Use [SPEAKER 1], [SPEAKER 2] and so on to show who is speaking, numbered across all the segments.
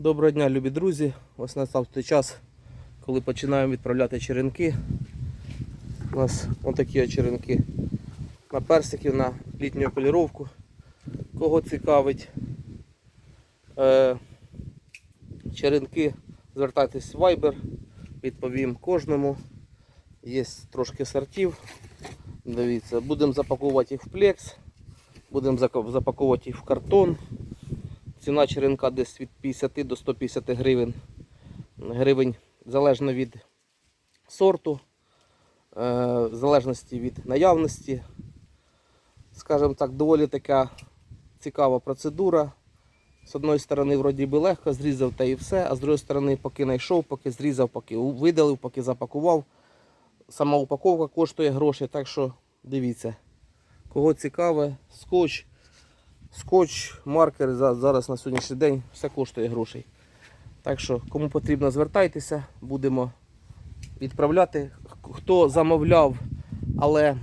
[SPEAKER 1] Доброго дня, любі друзі. Ось настав той час, коли починаємо відправляти черенки. У нас отакі от черенки на персиків, на літню поліровку. Кого цікавить е, черенки, звертайтесь в Viber, відповім кожному. Є трошки сортів. Дивіться, будемо запаковувати їх в плекс, будемо запаковувати їх в картон. Ціна черенка десь від 50 до 150 гривень. Гривень залежно від сорту, е, в залежності від наявності. Скажімо так, доволі така цікава процедура. З одної сторони, вроді би легко, зрізав та і все, а з другої сторони, поки знайшов, поки зрізав, поки видалив, поки запакував. Сама упаковка коштує гроші, так що дивіться. Кого цікаве, скотч, скотч, маркер зараз на сьогоднішній день все коштує грошей. Так що, кому потрібно, звертайтеся, будемо відправляти. Хто замовляв, але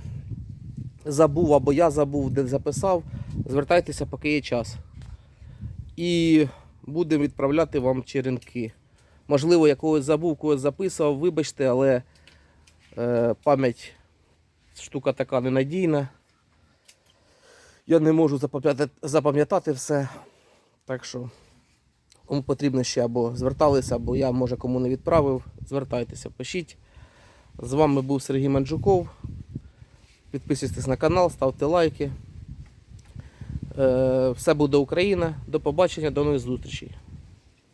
[SPEAKER 1] забув або я забув, де записав, звертайтеся, поки є час. І будемо відправляти вам черенки. Можливо, я когось забув, когось записував, вибачте, але е, пам'ять штука така ненадійна. Я не можу запам'ятати, запам'ятати все. Так що, кому потрібно ще або зверталися, або я, може, кому не відправив, звертайтеся, пишіть. З вами був Сергій Манджуков. Підписуйтесь на канал, ставте лайки. Е, Все буде Україна. До побачення, до нових зустрічей.